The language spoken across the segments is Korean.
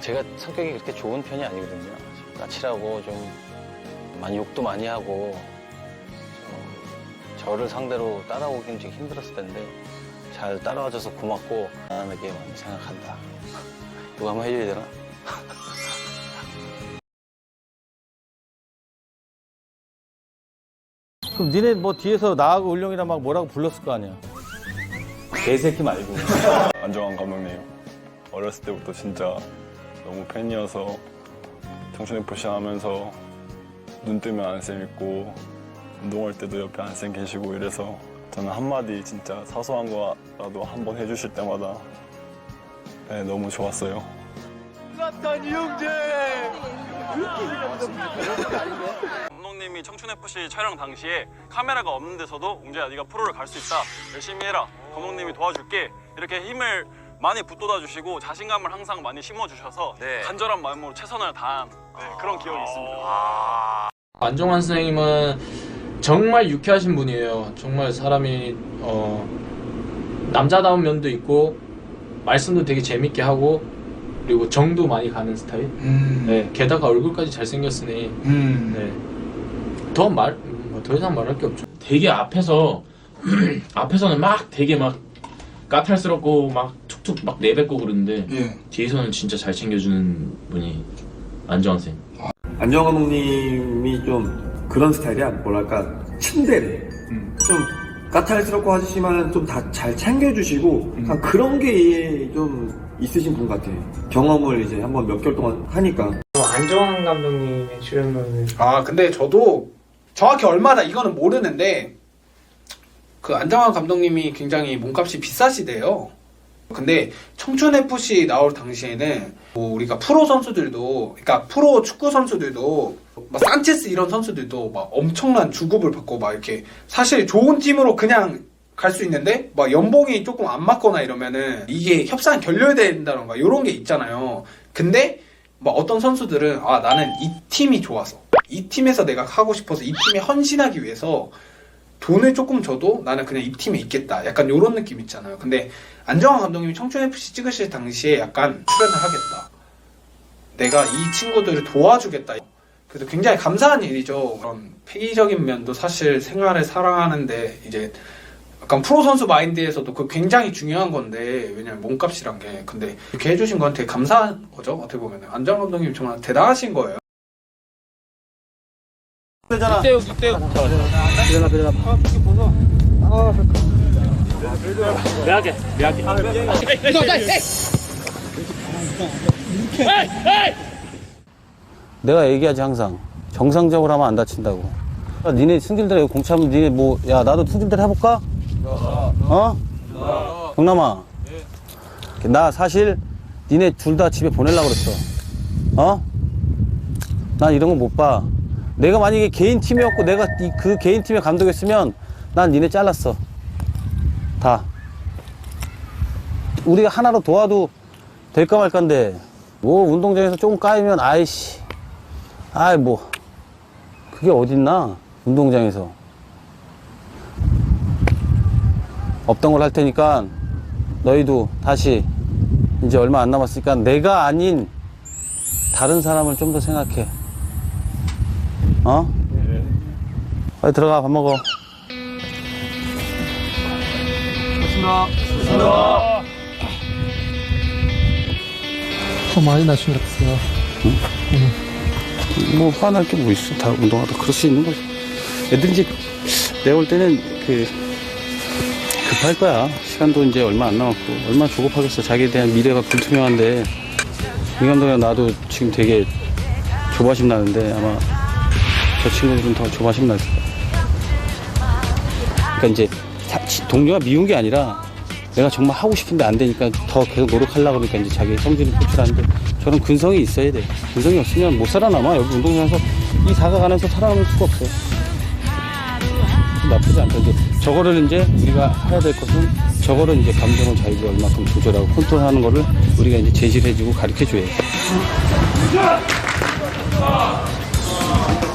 제가 성격이 그렇게 좋은 편이 아니거든요. 까칠하고 좀 많이 욕도 많이 하고 좀 저를 상대로 따라오기는 좀 힘들었을 텐데 잘 따라와줘서 고맙고 나에게 많이 생각한다. 이거 한번 해줘야 되나? 그럼 니네 뭐 뒤에서 나하고 울룡이랑 막 뭐라고 불렀을 거 아니야? 개새끼 말고. 안정환 감독님 어렸을 때부터 진짜 너무 팬이어서 포션 하면서 눈 뜨면 안쌤 있고 운동할 때도 옆에 안쌤 계시고 이래서 저는 한마디 진짜 사소한 거라도 한 번 해주실 때마다 네, 너무 좋았어요. 감독님이 청춘FC 촬영 당시에 카메라가 없는 데서도 웅재야 네가 프로를 갈 수 있다. 열심히 해라. 감독님이 도와줄게. 이렇게 힘을 많이 붙돋아 주시고 자신감을 항상 많이 심어 주셔서 네. 간절한 마음으로 최선을 다한 네, 그런 기억이 있습니다 안정환 선생님은 정말 유쾌하신 분이에요. 정말 사람이 어, 남자다운 면도 있고 말씀도 되게 재밌게 하고 그리고 정도 많이 가는 스타일. 음. 네, 게다가 얼굴까지 잘생겼으니 음. 네. 더 말, 뭐더 이상 말할 게 없죠. 되게 앞에서 앞에서는 막 되게 막 까탈스럽고 막 툭툭 막 내뱉고 그러는데 예. 뒤에서는 진짜 잘 챙겨주는 분이 안정환 선 안정 감독님이 좀 그런 스타일이야. 뭐랄까 침대래. 좀 까탈스럽고 하시지만 좀 다 잘 챙겨주시고 약간 그런 게 좀 있으신 분 같아. 경험을 이제 한번 몇 개월 동안 하니까. 안정환 감독님의 출연료는 아 근데 저도 정확히 얼마나 이거는 모르는데 그 안정환 감독님이 굉장히 몸값이 비싸시대요. 근데 청춘 FC 나올 당시에는 뭐 우리가 프로 선수들도 그러니까 프로 축구 선수들도 막 산체스 이런 선수들도 막 엄청난 주급을 받고 막 이렇게 사실 좋은 팀으로 그냥 갈 수 있는데 막 연봉이 조금 안 맞거나 이러면은 이게 협상이 결렬된다던가 이런 게 있잖아요. 근데 막 어떤 선수들은 아 나는 이 팀이 좋아서 이 팀에서 내가 하고 싶어서 이 팀에 헌신하기 위해서 돈을 조금 줘도 나는 그냥 이 팀에 있겠다. 약간 이런 느낌 있잖아요. 근데 안정환 감독님이 청춘 FC 찍으실 당시에 약간 출연을 하겠다. 내가 이 친구들을 도와주겠다. 그래서 굉장히 감사한 일이죠. 그런 폐기적인 면도 사실 생활을 사랑하는데 이제 약간 프로 선수 마인드에서도 그 굉장히 중요한 건데 왜냐면 몸값이란 게 근데 이렇게 해주신 건 되게 감사한 거죠. 어떻게 보면 안정환 감독님 정말 대단하신 거예요. 내가 얘기하지 항상. 정상적으로 하면 안 다친다고. 아, 니네 승질대로 여기 공차면 니네 뭐 야 나도 승질대로 해볼까? 어? 경남아. 나 사실 니네 둘 다 집에 보내려고 그랬어. 어? 난 이런 거 못 봐. 내가 만약에 개인 팀이었고 내가 이- 그 개인 팀의 감독이었으면 난 니네 잘랐어. 다. 우리가 하나로 도와도 될까 말까인데 뭐 운동장에서 조금 까이면 아이씨. 아이 뭐. 그게 어딨나? 운동장에서. 없던 걸 할 테니까 너희도 다시 이제 얼마 안 남았으니까 내가 아닌 다른 사람을 좀 더 생각해 어? 빨리 들어가 밥 먹어. 더 많이 나시겠어요. 뭐 화날 게 뭐 있어? 다 운동하다 그럴 수 있는 거지. 애들 이제 내가 볼 때는 그 급할 거야. 시간도 이제 얼마 안 남았고. 얼마 나 조급하겠어. 자기에 대한 미래가 불투명한데. 이 감독이랑 나도 지금 되게 조바심 나는데 아마 저 친구들은 더 조바심 날 거야 그러니까 이제 동료가 미운 게 아니라 내가 정말 하고 싶은데 안 되니까 더 계속 노력하려고 그러니까 이제 자기 성질을 표출하는데 저런 근성이 있어야 돼. 근성이 없으면 못 살아남아. 여기 운동장에서 이 다가가면서 살아남을 수가 없어. 나쁘지 않다. 이제 저거를 이제 우리가 해야 될 것은 저거를 이제 감정을 자기가 얼마큼 조절하고 컨트롤하는 거를 우리가 이제 제시를 해주고 가르쳐 줘야 돼.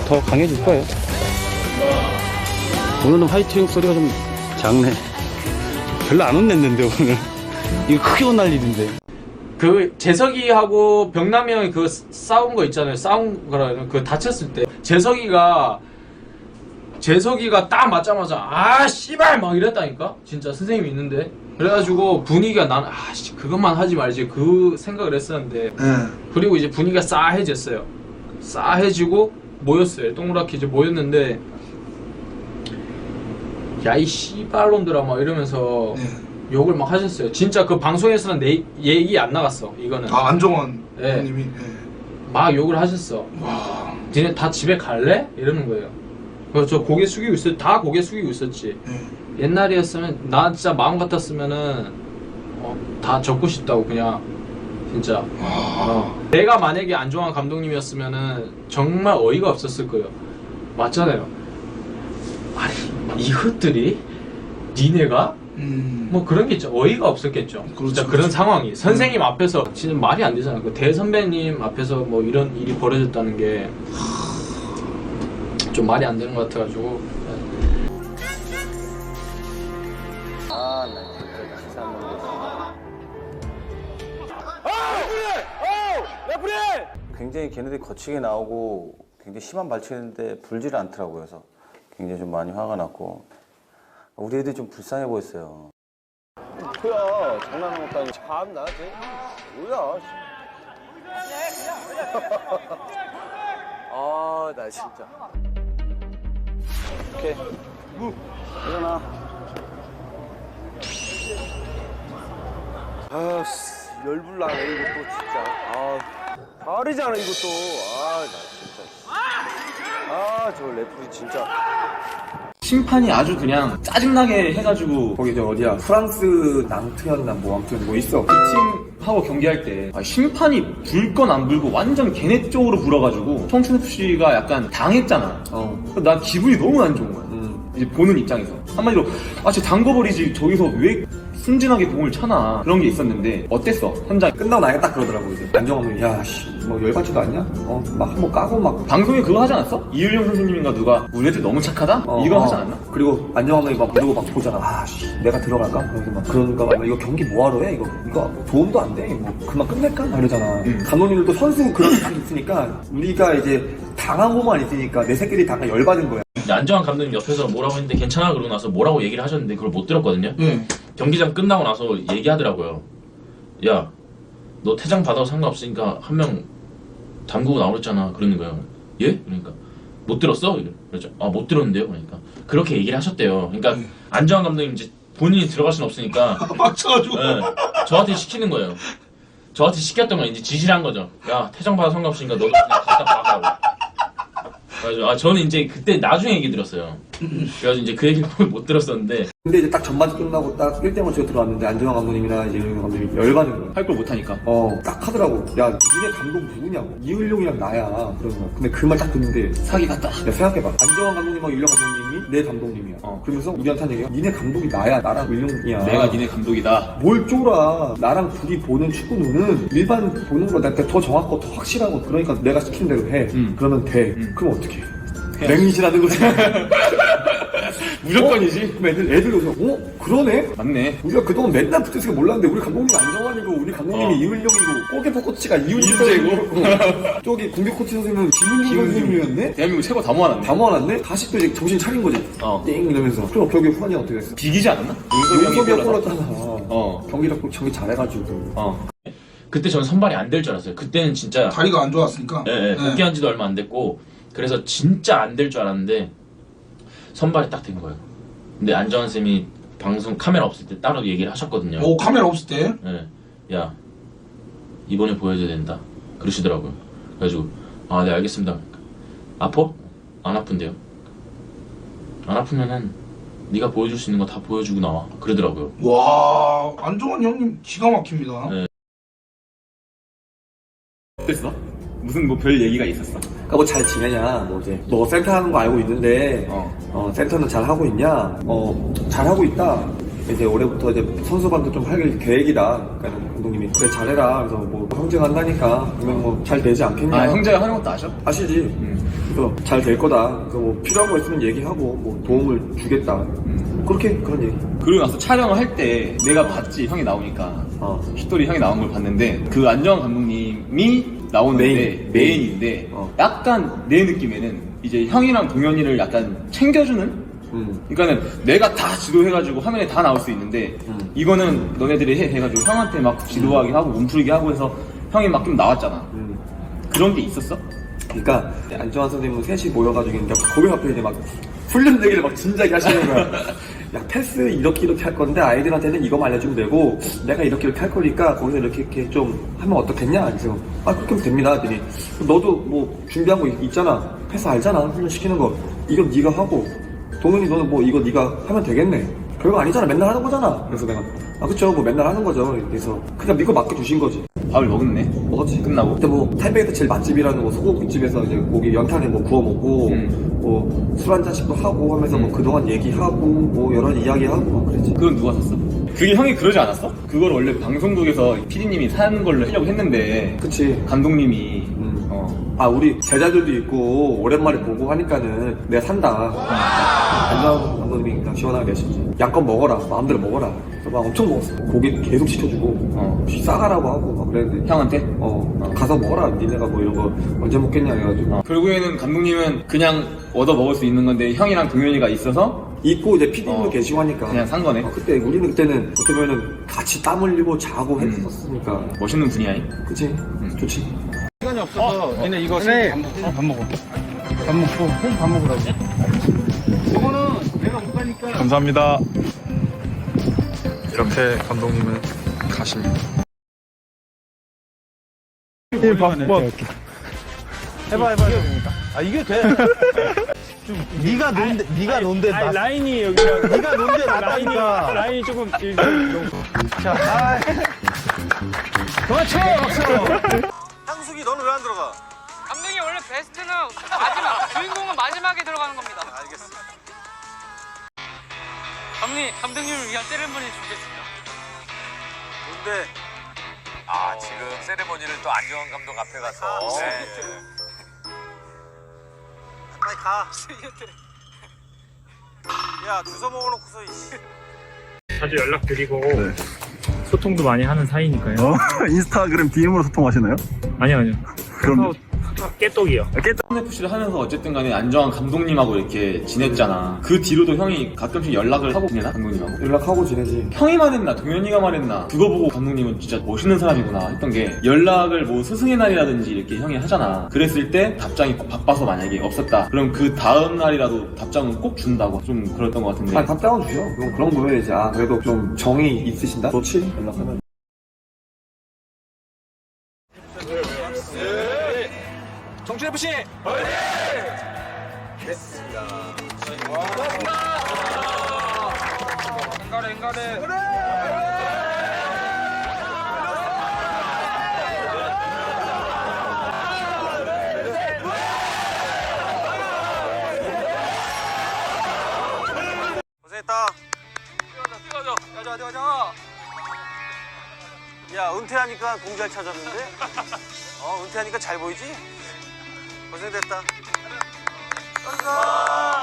더 강해질 거예요. 오늘은 화이팅 소리가 좀 작네. 별로 안 혼냈는데 오늘. 이거 크게 혼날 일인데. 그 재석이하고 병남이 형이 그 싸운 거 있잖아요. 싸운 거라 그 다쳤을 때 재석이가 재석이가 딱 맞자마자 아 씨발 막 이랬다니까 진짜 선생님이 있는데 그래가지고 분위기가 나는 아 씨, 그것만 하지 말지 그 생각을 했었는데 네. 그리고 이제 분위기가 싸해졌어요. 싸해지고 모였어요. 동그랗게 이제 모였는데 야 이 씨발놈들아 막 이러면서 네. 욕을 막 하셨어요. 진짜 그 방송에서는 내 얘기 안 나갔어. 이거는 아 안정환 네. 형님이. 네. 막 욕을 하셨어. 와. 니네 다 집에 갈래? 이러는 거예요. 그래서 저 고개 숙이고 있었, 다 고개 숙이고 있었지. 네. 옛날이었으면 나 진짜 마음 같았으면은 어, 다 적고 싶다고 그냥 진짜. 어. 내가 만약에 안종환 감독님이었으면은 정말 어이가 없었을 거예요. 맞잖아요. 아니 이것들이 니네가 음. 뭐 그런 게 있죠. 어이가 없었겠죠. 그렇죠, 진짜 그렇죠. 그런 상황이 선생님 앞에서 진짜 말이 안 되잖아요. 그 대선배님 앞에서 뭐 이런 일이 벌어졌다는 게 좀 말이 안 되는 것 같아가지고 굉장히 걔네들이 거치게 나오고 굉장히 심한 발치했는데 불지를 않더라고요. 그래서 굉장히 좀 많이 화가 났고. 우리 애들이 좀 불쌍해 보였어요. 뭐야 장난하는 것도 아니고 참 나한테 뭐야 아나 진짜. 오케이. 무 일어나. 아씨 열불 나네 이것도 진짜. 아 가을이잖아 이것도 아 나 진짜. 아 저 레프리 진짜. 심판이 아주 그냥 짜증나게 해가지고 거기 저 어디야? 프랑스 낭트였나 뭐 아무튼 뭐 있어. 그 팀하고 경기할 때 아, 심판이 불 건 안 불고 완전 걔네 쪽으로 불어가지고 청춘FC가 약간 당했잖아. 어. 나 기분이 너무 안 좋은 거야. 이제 보는 입장에서. 한마디로 아쟤 담궈버리지. 저기서 왜 순진하게 공을 차나 그런 게 있었는데 어땠어 현장 끝나고 나니까 딱 그러더라고 이제 안정환이 야씨뭐 열받지도 않냐 어 막 한번 까고 막 방송에 그거 하지 않았어? 이을영 선생님인가 누가 우리 애들 너무 착하다? 이거 하지 않았나? 그리고 안정환이 막 누구 막 보잖아 아씨 내가 들어갈까? 그래서 막 그러니까 막 이거 경기 뭐하러 해? 이거 이거 도움도 안돼뭐 그만 끝낼까? 막 이러잖아 감독님들도 선수 그런 게 있으니까 우리가 이제 당한 것만 있으니까 내 새끼들이 당한 열받은 거야 안정환 감독님 옆에서 뭐라고 했는데 괜찮아 그러고 나서 뭐라고 얘기를 하셨는데 그걸 못 들었거든요. 네. 경기장 끝나고 나서 얘기하더라고요. 야, 너 퇴장 받아도 상관없으니까 한 명 담그고 나오랬잖아. 그러는 거예요. 예? 그러니까 못 들었어? 그렇죠. 아, 못 들었는데요. 그러니까 그렇게 얘기를 하셨대요. 그러니까 안정환 감독님 이제 본인이 들어갈 순 없으니까 빡쳐가지고. 예, 저한테 시키는 거예요. 저한테 시켰던 건 이제 지시를 한 거죠. 야, 퇴장 받아 상관없으니까 너도 그냥 갖다. 그래가지고 아, 저는 이제 그때 나중에 얘기 들었어요. 그래가지고 이제 그 얘기를 못 들었었는데 근데 이제 딱 전반전 끝나고 딱 1대0을 치고 들어왔는데 안정환 감독님이나 이제 이을용 감독님이 열받는 거야 할 걸 못하니까. 어, 딱 하더라고. 야, 니네 감독 누구냐고. 이을용이랑 나야. 그러는 거야. 근데 그 말 딱 듣는데. 사기 같다. 야, 생각해봐. 안정환 감독님하고 율령 감독님이 내 감독님이야. 어. 그러면서 우리한테 한 얘기야. 니네 감독이 나야. 나랑 율용이야. 내가 니네 감독이다. 뭘 쫄아. 나랑 둘이 보는 축구는 일반 보는 거나 더 정확하고 더 확실하고 그러니까 내가 시킨 대로 해. 음. 그러면 돼. 음. 그럼 어떻게 해? 맹신하는 거지. 무조건이지. 어? 그럼 애들, 애들 요새, 어? 그러네? 맞네. 우리가 그동안 맨날 붙어있으니까 몰랐는데 우리 감독님이 안정환이고 우리 감독님이 어. 이을용이고 골키퍼 코치가 이훈재 이훈재고. 선생님이고 저기 공격 코치 선생님은 김은중 선생님이었네? 대한민국 최고 다 모아놨네. 다 모아놨네? 다시 또 이제 정신 차린 거지 어. 띵 이러면서 그럼 결국에 후반이 어떻게 됐어? 비기지 않았나? 윤석이가 골랐잖아 어. 경기력 경기 잘해가지고 어. 그때 저는 선발이 안 될 줄 알았어요. 그때는 진짜 다리가 안 좋았으니까. 예, 예, 네. 복귀한 지도 얼마 안 됐고 그래서 진짜 안 될 줄 알았는데 선발이 딱 된 거예요. 근데 안정환 쌤이 방송 카메라 없을 때 따로 얘기를 하셨거든요. 오 카메라 없을 때. 예. 야 이번에 보여줘야 된다. 그러시더라고요. 그래가지고 아 네 알겠습니다. 아파? 안 아픈데요. 안 아프면은 네가 보여줄 수 있는 거 다 보여주고 나와. 그러더라고요. 와 안정환 형님 기가 막힙니다. 네. 어땠어? 무슨 뭐 별 얘기가 있었어? 그러니까 뭐잘 지내냐. 뭐 이제 너 센터 하는 거 알고 있는데 어. 어, 센터는 잘 하고 있냐. 어잘 하고 있다. 이제 올해부터 이제 선수반도 좀 할 계획이다. 그러니까 감독님이 그래 잘해라. 그래서 뭐 형제가 한다니까. 그러면 뭐 잘 되지 않겠냐. 아, 형제가 하는 것도 아셔? 아시지? 그래서 잘 될 거다. 그래서 뭐 필요한 거 있으면 얘기하고 뭐 도움을 주겠다. 그렇게 그런 얘기. 그러고 나서 촬영을 할 때 내가 봤지. 형이 나오니까. 어. 슛돌이 형이 나온 걸 봤는데 그 안정환 감독님이 나오는데 메인. 메인인데 어. 약간 내 느낌에는 이제 형이랑 동현이를 약간 챙겨주는 음. 그러니까는 내가 다 지도해가지고 화면에 다 나올 수 있는데 음. 이거는 너네들이 해 해가지고 형한테 막 지도하게 하고 몸풀기 하고 해서 형이 막 좀 나왔잖아 음. 그런 게 있었어? 그러니까 안정환 선생님은 셋이 모여가지고 이제 고백 앞에 이제 막 훈련 내기를 막 진작에 하시는 거야. 야 패스 이렇게 이렇게 할 건데 아이들한테는 이거만 알려주면 되고 내가 이렇게 이렇게 할 거니까 거기서 이렇게 이렇게 좀 하면 어떻겠냐? 그래서 아 그렇게 하면 됩니다. 하더니 너도 뭐 준비한 거 있- 있잖아. 패스 알잖아. 훈련 시키는 거. 이거 네가 하고 동현이 너는 뭐 이거 네가 하면 되겠네. 별거 아니잖아. 맨날 하는 거잖아. 그래서 내가 아 그쵸 뭐 맨날 하는 거죠. 그래서 그냥 믿고 맡겨 주신 거지. 밥을 먹었네 먹었지. 끝나고? 그때 뭐 탈백에서 제일 맛집이라는 뭐 소고기집에서 이제 고기 연탄에 뭐 구워 먹고 음. 뭐술 한 잔씩도 하고 하면서 뭐 그동안 얘기하고 뭐 여러 이야기하고 막 그랬지. 그건 누가 샀어? 그게 형이 그러지 않았어? 그걸 원래 방송국에서 PD님이 사는 걸로 하려고 했는데 그치. 감독님이 음. 어, 아 우리 제자들도 있고 오랜만에 보고 하니까는 내가 산다. 안정 감독님이 그냥 시원하게 내시지. 양껏 먹어라. 마음대로 먹어라. 그래서 막 엄청 먹었어. 고기 계속 시켜주고 어. 싸가라고 하고 막 그랬는데 형한테? 어 가서 먹어라. 니네가 뭐 이런 거 언제 먹겠냐 해가지고 어. 결국에는 감독님은 그냥 얻어 먹을 수 있는 건데 형이랑 동현이가 있어서 있고 이제 PD님도 어. 계시고 하니까 그냥 산 거네. 어, 그때 우리는 그때는 어떻게 보면은 같이 땀 흘리고 자고 음. 했었으니까 멋있는 분이야. 잉? 그치 좋지 시간이 없어서 니네 이거 밥 먹어 밥 먹어 밥 먹고 홈밥 먹으라고 이거는 감사합니다. 이렇게 감독님은 가십니다. 일 밥, 밥. 해봐 해봐 아 이게 돼 좀, 네가 논데 네가 논데 나 라인이 여기 네가 논데 라인이 낫다니까 라인이 조금 길- 자 아. 박수 향수기 너는 왜 안 들어가? 감독님 원래 베스트는 마지막 주인공은 마지막에 들어가는 겁니다. 알겠어. 감독님 감독님을 위한 세레머니 준비했습니다. 뭔데? 아 지금 세레머니를 또 안정환 감독 앞에 가서 네. 빨리 가. 야 주워 먹어놓고서 이씨. 자주 연락드리고 소통도 많이 하는 사이니까요. 인스타그램 DM으로 소통하시나요? 아니요 아니요. 그럼 깨똑이요. FC를 하면서 어쨌든 간에 안정환 감독님하고 이렇게 지냈잖아. 그 뒤로도 형이 가끔씩 연락을 하고 지내나? 감독님하고? 연락하고 지내지. 형이 말했나? 동현이가 말했나? 그거 보고 감독님은 진짜 멋있는 사람이구나 했던 게 연락을 뭐 스승의 날이라든지 이렇게 형이 하잖아. 그랬을 때 답장이 바빠서 만약에 없었다. 그럼 그 다음 날이라도 답장은 꼭 준다고 좀 그랬던 것 같은데. 아니 답장은 주죠 그럼 그런 거 보여야지 아 그래도 좀 정이 있으신다? 좋지. 연락하면 고생했다. 뛰어져, 뛰어져, 뛰어져, 뛰어져. 야, 은퇴하니까 공잘 찾았는데? 어, 은퇴하니까 잘 보이지? 고생됐다. 감사